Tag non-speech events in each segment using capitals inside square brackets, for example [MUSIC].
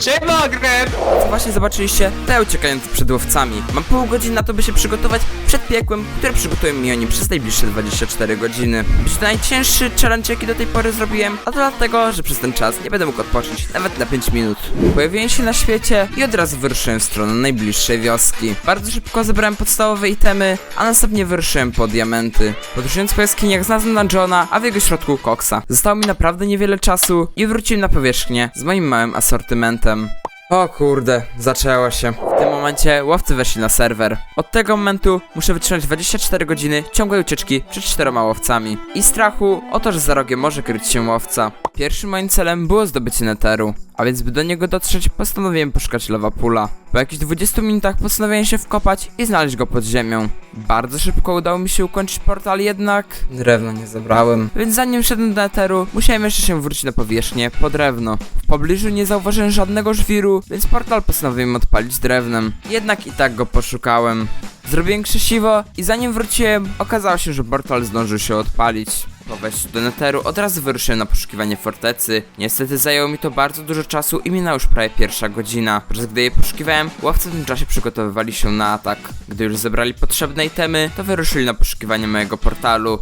Siema, Gret! Właśnie zobaczyliście, ja uciekając przed łowcami. Mam pół godziny na to, by się przygotować przed piekłem, które przygotują mi oni przez najbliższe 24 godziny. Być to najcięższy challenge, jaki do tej pory zrobiłem, a to dlatego, że przez ten czas nie będę mógł odpocząć nawet na 5 minut. Pojawiłem się na świecie i od razu wyruszyłem w stronę najbliższej wioski. Bardzo szybko zebrałem podstawowe itemy, a następnie wyruszyłem po diamenty. Podróżując po jaskiniach znalazłem Johna, a w jego środku koksa. Zostało mi naprawdę niewiele czasu i wróciłem na powierzchnię z moim małym asortymentem. O kurde, zaczęło się. W tym momencie łowcy weszli na serwer. Od tego momentu muszę wytrzymać 24 godziny ciągłej ucieczki przed czteroma łowcami. I strachu o to, że za rogiem może kryć się łowca. Pierwszym moim celem było zdobycie neteru. A więc by do niego dotrzeć, postanowiłem poszukać Lawapula. Po jakichś 20 minutach postanowiłem się wkopać i znaleźć go pod ziemią. Bardzo szybko udało mi się ukończyć portal, jednak drewno nie zebrałem. Więc zanim wszedłem do neteru, musiałem jeszcze się wrócić na powierzchnię po drewno. W pobliżu nie zauważyłem żadnego żwiru, więc portal postanowiłem odpalić Jednak i tak go poszukałem. Zrobiłem krzesiwo i zanim wróciłem, okazało się, że portal zdążył się odpalić. Po wejściu do neteru od razu wyruszyłem na poszukiwanie fortecy. Niestety zajęło mi to bardzo dużo czasu i minęła już prawie pierwsza godzina. Podczas gdy jej poszukiwałem, łowcy w tym czasie przygotowywali się na atak. Gdy już zebrali potrzebne itemy, to wyruszyli na poszukiwanie mojego portalu.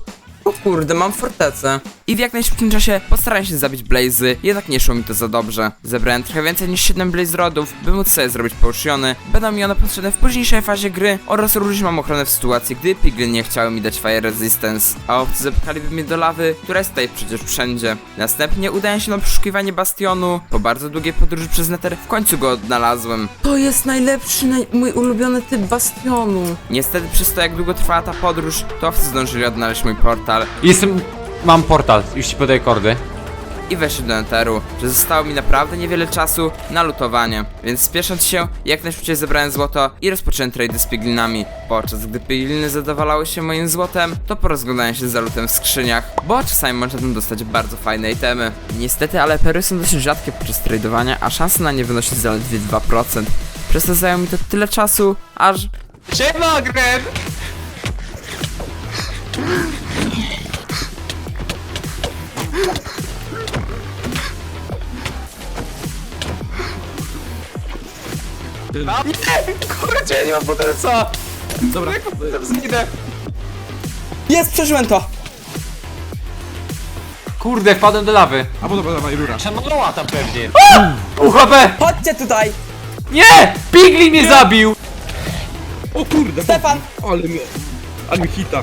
O kurde, mam fortecę. I w jak najszybszym czasie postarałem się zabić Blazy, jednak nie szło mi to za dobrze. Zebrałem trochę więcej niż 7 Blaze Rodów, by móc sobie zrobić potiony. Będą mi one potrzebne w późniejszej fazie gry oraz również mam ochronę w sytuacji, gdy Piglin nie chciały mi dać Fire Resistance, a obcy zepchaliby mnie do lawy, która jest tutaj przecież wszędzie. Następnie udałem się na poszukiwanie Bastionu. Po bardzo długiej podróży przez Nether w końcu go odnalazłem. To jest najlepszy, naj... mój ulubiony typ Bastionu. Niestety przez to jak długo trwała ta podróż, to owcy zdążyli odnaleźć mój portal Jestem... Mam portal, już ci podaję kordy. i weszli do Enteru, że zostało mi naprawdę niewiele czasu na lutowanie. Więc spiesząc się, jak najszybciej zebrałem złoto i rozpocząłem trade z piglinami. Podczas gdy pigliny zadowalały się moim złotem, to porozglądałem się za lutem w skrzyniach, bo czasami można tam dostać bardzo fajne itemy. Niestety, ale perły są dość rzadkie podczas tradowania, a szansa na nie wynosi zaledwie 2%. Przez to zajęło mi to tyle czasu, aż Siema, Gret! A nie! Kurczę, ja nie mam poderca! Dobra, jak potem zginę? Jest, przeżyłem to! Kurde, wpadłem do lawy. A bo dobra, dawaj, rura. Przemaloła tam pewnie. Pół HP! Chodźcie tutaj! Nie! Piglin mnie zabił! O kurde! Stefan! Ale mnie... Ale mi hita.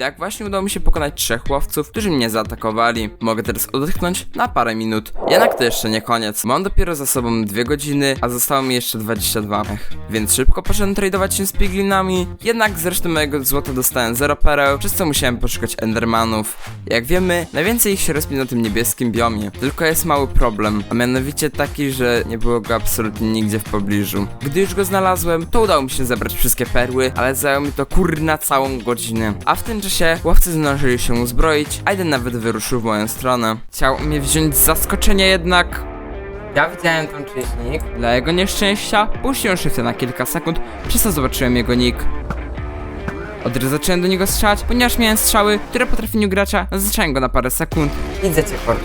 Tak właśnie udało mi się pokonać trzech łowców, którzy mnie zaatakowali. Mogę teraz odetchnąć na parę minut. Jednak to jeszcze nie koniec. Mam dopiero za sobą dwie godziny, a zostało mi jeszcze 22. Ech. Więc szybko poszedłem tradować się z piglinami. Jednak z reszty mojego złota dostałem 0 pereł, przez co musiałem poszukać endermanów. Jak wiemy, najwięcej ich się rozpi na tym niebieskim biomie. Tylko jest mały problem, a mianowicie taki, że nie było go absolutnie nigdzie w pobliżu. Gdy już go znalazłem, to udało mi się zebrać wszystkie perły, ale zajęło mi to kurna całą godzinę. A w tym czasie łowcy zdążyli się uzbroić, a jeden nawet wyruszył w moją stronę. Chciał mnie wziąć z zaskoczenia jednak... Ja widziałem tam czyjś nick. Dla jego nieszczęścia puściłem szyfrę na kilka sekund, przez co zobaczyłem jego nick. Od razu zacząłem do niego strzelać, ponieważ miałem strzały, które po trafieniu gracza zacząłem go na parę sekund. Widzę cię, Korku.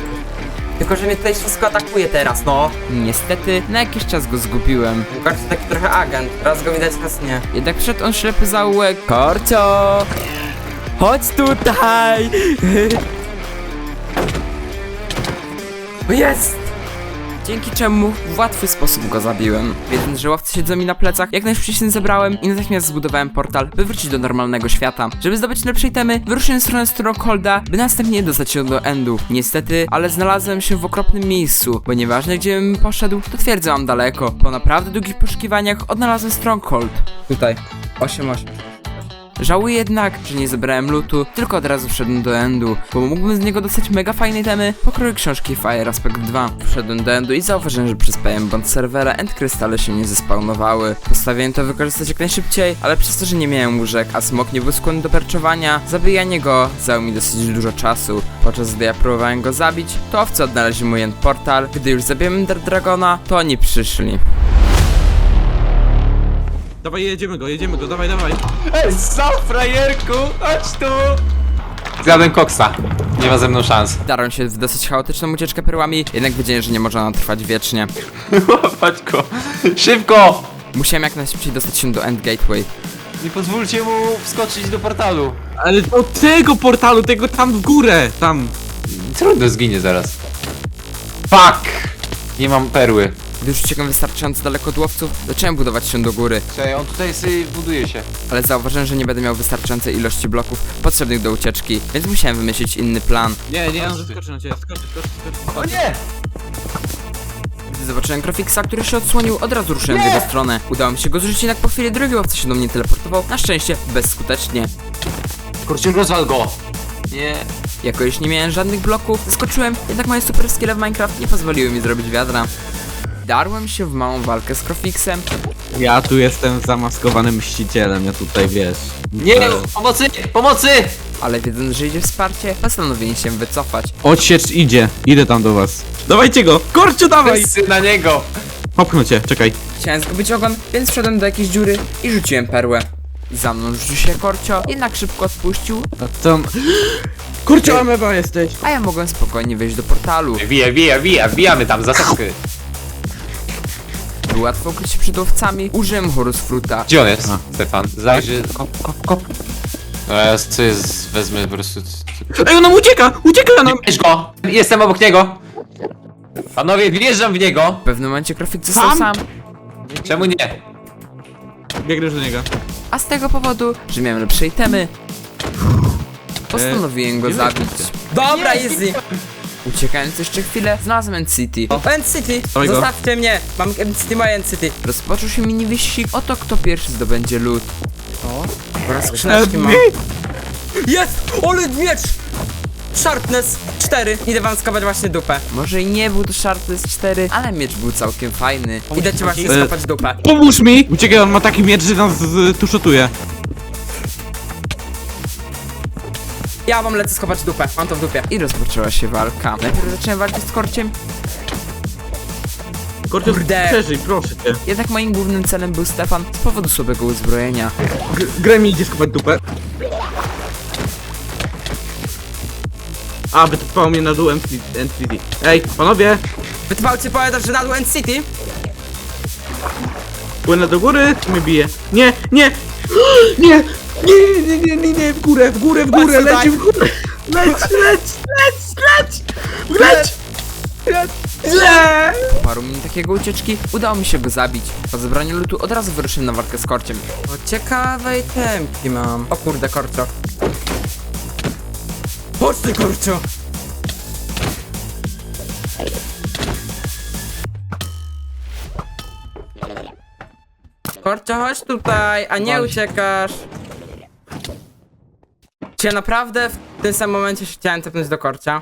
Tylko, że mnie tutaj wszystko atakuje teraz, no. Niestety, na jakiś czas go zgubiłem. To taki trochę agent. Raz go widać, raz nie. Jednak wszedł on ślepy zaułek. Korcio! Chodź tutaj! [LAUGHS] Jest! Dzięki czemu w łatwy sposób go zabiłem. Wiedząc, że łowcy siedzą mi na plecach, jak najszybciej zebrałem i natychmiast zbudowałem portal, by wrócić do normalnego świata. Żeby zdobyć lepszej temy, wyruszyłem w stronę Strongholda, by następnie dostać się do Endu. Niestety, ale znalazłem się w okropnym miejscu, bo nieważne gdzie bym poszedł, to twierdzę mam daleko. Po naprawdę długich poszukiwaniach odnalazłem Stronghold. Tutaj. 8-8. Żałuję jednak, że nie zebrałem lutu, tylko od razu wszedłem do Endu, bo mógłbym z niego dostać mega fajne temy pokroju książki Fire Aspect 2. Wszedłem do Endu i zauważyłem, że PM bądź serwera End krystale się nie zespawnowały. Postanowiłem to wykorzystać jak najszybciej, ale przez to, że nie miałem łóżek, a smok nie był skłonny do perczowania, zabijanie go zajęło mi dosyć dużo czasu. Podczas gdy ja próbowałem go zabić, to owcy odnaleźli mój End portal. Gdy już zabiłem Ender Dragona, to oni przyszli. Dawaj, jedziemy go, jedziemy go, dawaj, dawaj. Ej, za frajerku! Chodź tu! Zjadłem koksa. Nie ma ze mną szans. Darłem się w dosyć chaotyczną ucieczkę perłami, jednak wiedziałem, że nie może ona trwać wiecznie. [LAUGHS] Łapać go. Szybko! Musiałem jak najszybciej dostać się do End Gateway. Nie pozwólcie mu wskoczyć do portalu. Ale do tego portalu, tego tam w górę, tam. Trudno zginie zaraz. Fuck! Nie mam perły. Gdy już uciekłem wystarczająco daleko od łowców, zacząłem budować się do góry, Czekaj, on tutaj sobie buduje się. ale zauważyłem, że nie będę miał wystarczającej ilości bloków potrzebnych do ucieczki, więc musiałem wymyślić inny plan. Nie, nie, on skoczy na ciebie, skoczy, skoczy, skoczy. O nie! Gdy zobaczyłem Grafiksa, który się odsłonił, od razu ruszyłem w jego stronę. Udało mi się go zrzucić, jednak po chwili drugi łowca się do mnie teleportował, na szczęście bezskutecznie. Kurczę, rozwal go! Nie. Jako już nie miałem żadnych bloków, zaskoczyłem, jednak moje super skille w Minecraft nie pozwoliły mi zrobić wiadra. Darłem się w małą walkę z Krofixem, Ja tu jestem zamaskowanym mścicielem, ja tutaj wiesz. Nie! Pomocy! Pomocy! ale wiedząc, że idzie wsparcie, postanowiłem się wycofać. Odsiecz idzie, idę tam do was. Dawajcie go! Korciu, dawaj! Wszyscy na niego! Popchnę cię, czekaj. Chciałem zgubić ogon, więc wszedłem do jakiejś dziury i rzuciłem perłę. Za mną rzucił się Korcio, jednak szybko odpuścił, A co? Kurczę, ameba jesteś! a ja mogłem spokojnie wejść do portalu. Wija, wija, wija, wbijamy tam, zasadzkę. By łatwo ukryć się przed łowcami, użyłem Horus Fruta. Gdzie on jest. Stefan? Zajrzy... Kop, kop, kop. No ja co jest, wezmę po prostu... Ej, on nam ucieka! Ucieka nam! Bierz go! Jestem obok niego! Panowie, wjeżdżam w niego! W pewnym momencie Krofix został Sam? sam, Czemu nie? Biegnę do niego. a z tego powodu, że miałem lepsze itemy, postanowiłem go nie zabić. Dobra, easy! Uciekając jeszcze chwilę, znalazłem End City. End City! Go. Zostawcie mnie! Mam End City, moje End City! Rozpoczął się mini wyścig, oto kto pierwszy zdobędzie lód. O, oraz skrzyneczki mam. Jest! Ole miecz! Sharpness 4. Idę wam skopać właśnie dupę. Może i nie był to Sharpness 4, ale miecz był całkiem fajny. Idę ci właśnie E, skopać dupę. Pomóż mi! Uciekaj, on ma taki miecz, że nas z, tu Ja wam lecę skopać dupę, mam to w dupie. I rozpoczęła się walka. Najpierw zacząłem walczyć z korciem, Korciu, Kurde. przeżyj, proszę cię. jednak moim głównym celem był Stefan z powodu słabego uzbrojenia. G grę mi idzie skopać dupę. A, wytypało mnie na dół NCT. Ej, panowie! Wytrwałcie powiadasz, że na dół End City? Płynę do góry, mnie bije. Nie, nie! [GASPS] Nie! Nie, nie, nie, nie, nie, w górę, w górę, w górę, Patrz leci tutaj. w górę! Leć, leć, leć, leć! Leć! Leć! Nie! Po paru minut takiego ucieczki udało mi się go zabić. Po zebraniu lutu od razu wyruszyłem na walkę z korciem. O ciekawej temki mam. O kurde, korcio. Chodź ty, korcio! Korcio, chodź tutaj, a nie uciekasz. Ja naprawdę w tym samym momencie się chciałem tepnąć do korcia?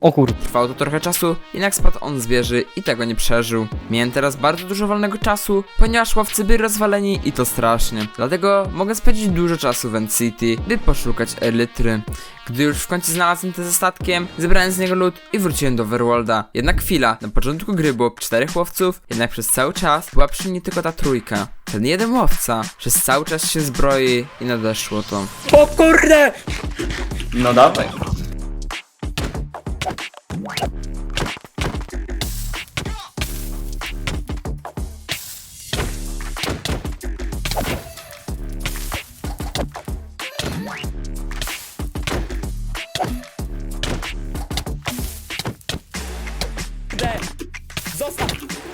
O kurde. Trwało to trochę czasu, jednak spadł on z wieży i tego nie przeżył. Miałem teraz bardzo dużo wolnego czasu, ponieważ łowcy byli rozwaleni i to strasznie. Dlatego mogę spędzić dużo czasu w End City, by poszukać elitry. Gdy już w końcu znalazłem te ze statkiem, zebrałem z niego lód i wróciłem do Overworlda. Jednak chwila, na początku gry było czterech łowców, jednak przez cały czas była przy mnie tylko ta trójka. Ten jeden łowca przez cały czas się zbroi i nadeszło to. O kurde! No dawaj.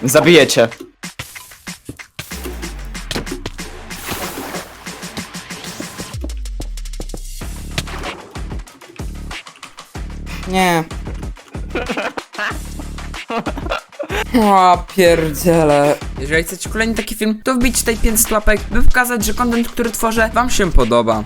Zabijecie. Nie. O, pierdziele. Jeżeli chcecie kolejny taki film, to wbijcie tutaj 500 łapek, by pokazać, że content, który tworzę, wam się podoba.